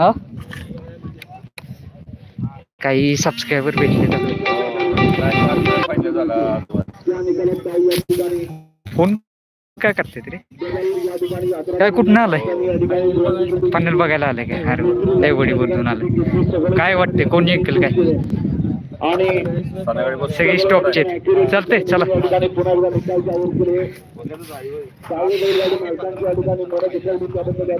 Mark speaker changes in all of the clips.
Speaker 1: हा? काही सबस्क्रायबर भेटले फोन काय करते रे काय कुठं आलाय? पॅनल बघायला आलाय काय? अरे लयवडी बोलून आलाय. काय वाटते कोण जिंकल काय?
Speaker 2: बस
Speaker 1: सगळी स्टॉपचे चालते चला.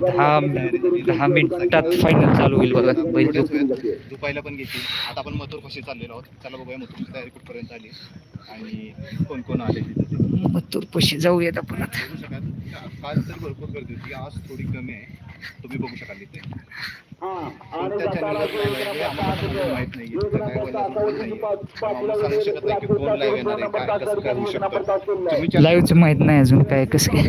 Speaker 1: दहा दहा मिनिटात फायनल चालू होईल बघा. बैल
Speaker 3: दुपायला पण घेतली. आता आपण मथुर कशी चाललेलो आहोत? चला बघूया मथुरची तयारी कुठपर्यंत आली आणि कोण कोण आले? तिथे
Speaker 1: मथुर पशी जाऊयात आपण आता.
Speaker 3: काल तर भरपूर गर्दी होती. आज थोडी कमी आहे. तुम्ही बघू शकाल इथे. हे माहीत नाही
Speaker 1: लाईव्हच माहीत नाही अजून काय कसं काय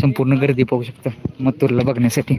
Speaker 1: संपूर्ण गर्दी पाहू शकता मथुरला बघण्यासाठी.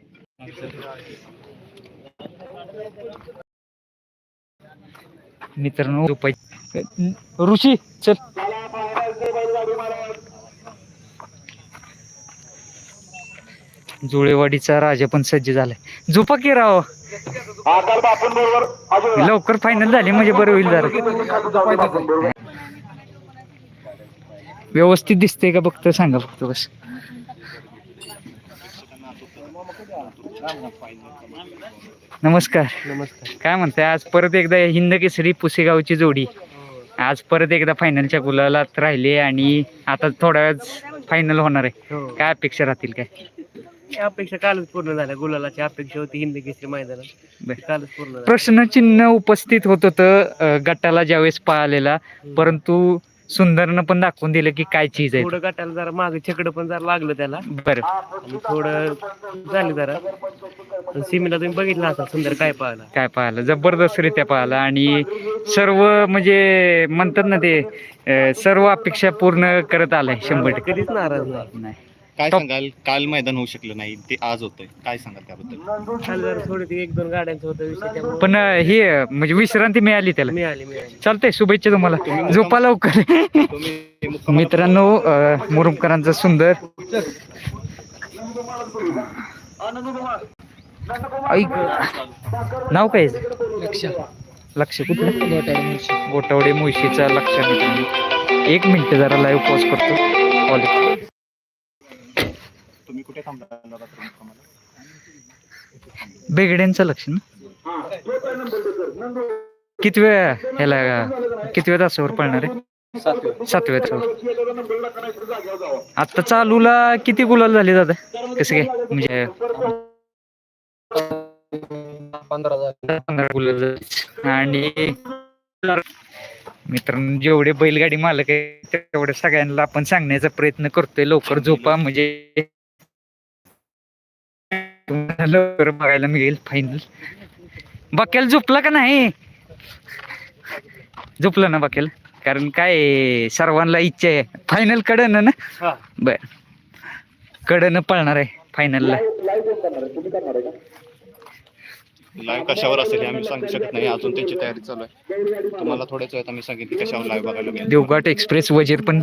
Speaker 1: मित्रांनो ऋषी चल. जुळेवाडीचा राजा पण सज्ज झालाय. झोपा की राव? लवकर फायनल झाली म्हणजे बरं होईल जरा. व्यवस्थित दिसते का फक्त सांगा फक्त बस. नमस्कार.
Speaker 2: नमस्कार.
Speaker 1: काय म्हणताय आज परत एकदा हिंद केसरी पुसेगावची जोडी. आज परत एकदा फायनलच्या गुलालात राहिले आणि आता थोड्या वेळात फायनल होणार आहे.
Speaker 2: हो.
Speaker 1: काय अपेक्षा राहतील काय?
Speaker 2: अपेक्षा कालच पूर्ण झाल्या. गुलालाची अपेक्षा होती हिंद केसरी मैदानात.
Speaker 1: बर.
Speaker 2: कालच पूर्ण झाली.
Speaker 1: प्रश्नचिन्ह उपस्थित होत होतं अं, गटाला ज्यावेळेस पळालेला परंतु सुंदरनं पण दाखवून दिलं की काय चीज आहे.
Speaker 2: थोडं गटाला जरा मागे छकड पण जरा लागलं त्याला.
Speaker 1: बरं.
Speaker 2: आणि थोडं झालं जरा. पण सिमीला तुम्ही बघितलं असा सुंदर काय पाहिला.
Speaker 1: काय पाहिलं? जबरदस्तरित्या पाहिलं. आणि सर्व म्हणजे म्हणतात ना ते अं, सर्व अपेक्षा पूर्ण करत आलाय शंभर टक्के.
Speaker 2: कधीच नाराज नाही.
Speaker 1: नाही.
Speaker 3: काय. सांगाल? काल मैदान होऊ शकलं नाही ते आज होतंय. काय सांगाल त्याबद्दल?
Speaker 2: काल जरा थोडी ती एक दोन गाड्यांचं होतं विषय त्यामुळे
Speaker 1: पण अं, हे अं, म्हणजे विश्रांती मिळाली त्याला.
Speaker 2: मिळाली मिळाली.
Speaker 1: चालतंय शुभेच्छा तुम्हाला. झोपा लवकर.
Speaker 3: तुम्ही मुक्कामाला-
Speaker 1: मित्रांनो अं, मुरुमकरांचा सुंदर. ऐक नाव काय लक्ष. लक्ष कुठलं? गोटावडे मुळशीचा लक्ष मित्रांनो एक मिनिट जरा लाईव्ह पॉज करतो. कॉलेज
Speaker 3: तुम्ही कुठे थांबला रात्री मुक्कामाला?
Speaker 1: बेगड्यांचं लक्ष ना? किती वेळ ह्याला किती वेळ तासावर पळणार आहे? सातव्या तासावर. आता चालूला किती गुलाल झाले दादा? कसं काय? म्हणजे पंधरा गुलाल झाले. आणि मित्रांनो जेवढे बैलगाडी मालक आहे तेवढे सगळ्यांना आपण सांगण्याचा प्रयत्न करतोय. लवकर झोपा म्हणजे लवकर बघायला मिळेल फायनल बकेल झोपला का नाही? झोपलं ना बकेल कारण काय सर्वांना इच्छा आहे. फायनल कडन ना? बर. कडन पळणार आहे फायनलला
Speaker 3: लाईव्ह कशावर असेल हे आम्ही सांगू शकत नाही. अजून त्यांची तयारी चालू आहे. तुम्हाला थोड्याच वेळात आम्ही सांगितलं कशावर लाईव्ह बघायला मिळेल.
Speaker 1: देवघाट एक्सप्रेस वजीर पण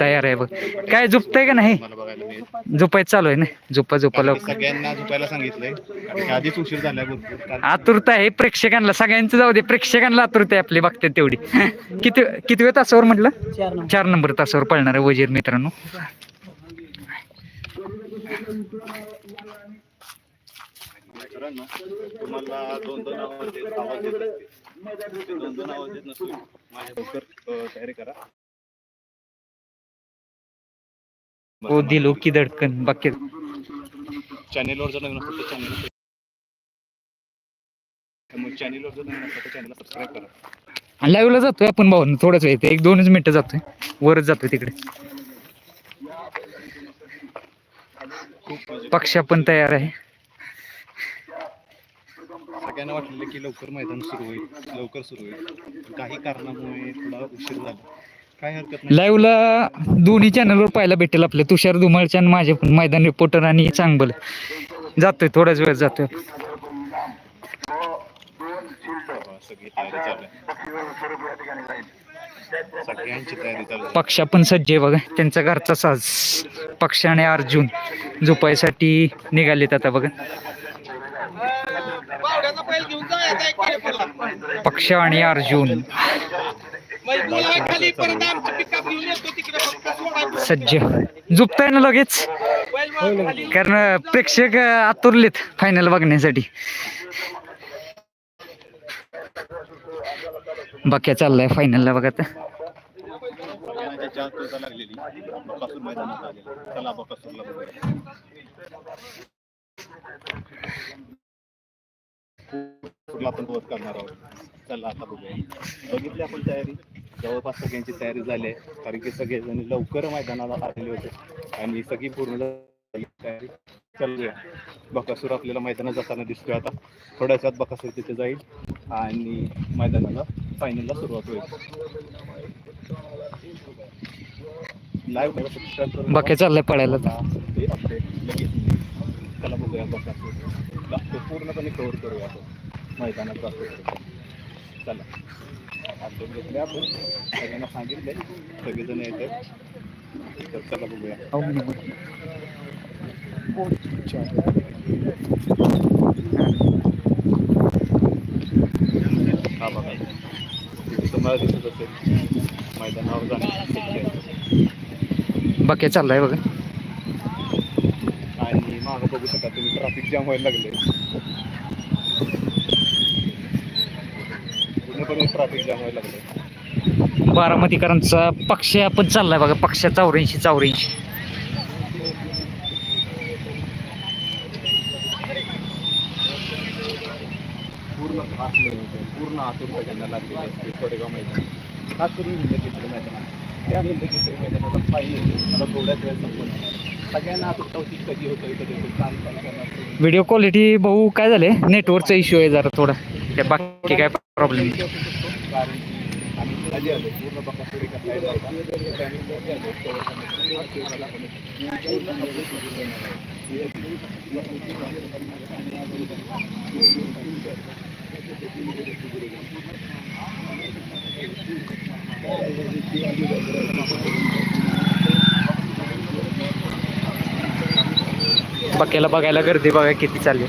Speaker 1: तयार आहे बघ. काय झोपतंय का नाही?
Speaker 3: तुम्हाला बघायला मिळेल.
Speaker 1: झोपायचं चालू आहे ना? झोपा झोपा
Speaker 3: कारण की
Speaker 1: लवकर.
Speaker 3: सगळ्यांना झोपायला सांगितलंय. कारण की आधीच उशीर भरपूर. कारण
Speaker 1: आतुरता आहे प्रेक्षकांना. सगळ्यांचं जाऊ दे प्रेक्षकांना आतुरता आहे आपली. बघते तेवढी. किती किती वेळ तासावर म्हटलं? चार नंबर तासावर पळणार आहे वजीर मित्रांनो.
Speaker 3: मित्रांनो तुम्हाला दोन दोन आवाज देत आवाज देत असतील. ते दोन दोन आवाज देत नसून माझ्या अं, तयारी करा.
Speaker 1: ओ दिलो की धडकन बाकी
Speaker 3: चॅनेलवर जर नवीन असेल तर चॅनेल त्यामुळे चॅनेलवर जर नवीन असेल तर चॅनलला सबस्क्राईब करा.
Speaker 1: लाईव्हला जातोय आपण भाऊ थोडंच वेळ एक दोनच मिनिटं जातोय. वरच जातोय तिकडे. पक्षा पण तयार आहे.
Speaker 3: सगळ्यांना वाटलेलं की लवकर मैदान सुरू होईल लवकर सुरू होईल. काही कारणामुळे थोडा उशीर झाला. काय हरकत नाही.
Speaker 1: लाईव्हला दोन्ही चॅनलवर पाहायला भेटेल आपले. तुषार धुमाळचे आणि माझे पण मैदान रिपोर्टर आणि चांगलं जातोय थोड्याच वेळ जातोय.
Speaker 3: बाबा, सगळी तयारी चालू आहे सगळ्यांची तयारी चालू आहे.
Speaker 1: पक्षा पण सज्ज आहे बघा. त्यांचा घरचा साज. पक्ष आणि अर्जुन झोपायसाठी निघालेत आता बघा. पक्ष आणि अर्जुन. सज्ज. झोपताय ना लगेच? कारण प्रेक्षक आतुरलेत फायनल बघण्यासाठी. बाक्या चाललाय फायनलला बघा
Speaker 3: आपण करणार आहोत. चला आता बघूया. बघितली आपण तयारी? जवळपास सगळ्यांची तयारी झाली आहे. कारण की सगळेजण लवकर मैदानाला आलेले होते. आणि सगळी पूर्ण तयारी. चालूया. बकासूर आपल्याला मैदानात जाताना दिसतोय आता. थोड्याच वेळात बकासूर तिथे जाईल. आणि मैदानाला फायनलला सुरुवात होईल. लाईव्ह
Speaker 1: बाक्या चाललाय पळायला आता.
Speaker 3: ते update लगेच येईल. चला बघूया बकासूर. तो पूर्णपणे कव्हर करूया आपण. मैदानात जातो चला. update घेतले आपण. सगळ्यांना सांगितले सगळेजण येत आहेत तर चला बघूया. हा बघा. तुम्हाला दिसत असेल. मैदानावर जाण्याची
Speaker 1: बाक्या चाललाय बघा.
Speaker 3: बघू शकता तुम्ही. ट्रॅफिक जाम व्हायला लागले. पूर्णपणे ट्रॅफिक जाम व्हायला लागले.
Speaker 1: बारामतीकरांचा पक्ष पण चाललाय बघा. पक्ष चौऱ्याऐंशी चौऱ्याऐंशी.
Speaker 3: पूर्ण पूर्ण आतुरता त्यांना लागलेली असते कोरेगाव मैदान. खास करून हिंदकेसरी मैदानात त्या हिंदकेसरी मैदानाला पाहिजे मला थोड्याच वेळ संपूर्ण सगळ्यांना आतुरता होती कधी होतं कधी होतं काम चालू करणार
Speaker 1: व्हिडिओ क्वालिटी भाऊ काय झाले नेटवर्कचा इश्यू आहे जरा थोडा त्या बाकी काय प्रॉब्लेम नाही
Speaker 3: कारण की आम्ही आधी आलो पूर्ण बकासूर एका side ला होता. त्यानंतर आधी आलो. तेव्हा तेव्हा आपण पूर्ण
Speaker 1: बघायला गर्दी बघा किती चालली.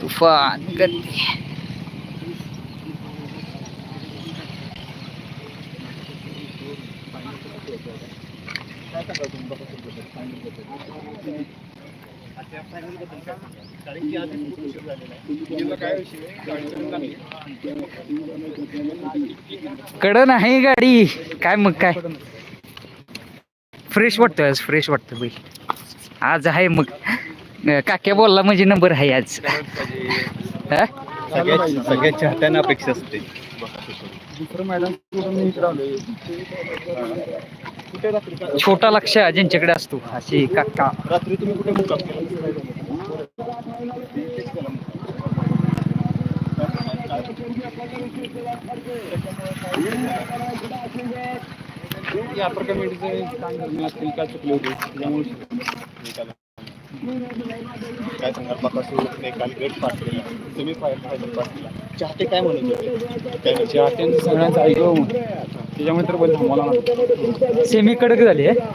Speaker 1: तुफान गर्दी
Speaker 3: काय सांगाल
Speaker 1: कड नाही गाडी. काय मग काय? फ्रेश वाटतोय आज फ्रेश वाटतं बाई. आज आहे मग. काक्या बोलला म्हणजे नंबर आहे आज?
Speaker 3: सगळ्या सगळ्या चाहत्यांना अपेक्षा असते.
Speaker 1: छोटा लक्ष ज्यांच्याकडे असतो अशी काका.
Speaker 3: रात्री तुम्ही कुठे मुक्काम केला
Speaker 4: काय करणे असतील काय चुकले होते? त्यामुळे
Speaker 3: काय सांगाल? बकासूरने काल गट पास केला. सेमी फायनल पास केला चाहते काय म्हणत होते?
Speaker 4: चाहत्यांचं सगळ्यांचं ऐकलं त्याच्यामुळे तर बैल थांबवला नाही.
Speaker 1: सेमी कडक झाली आहे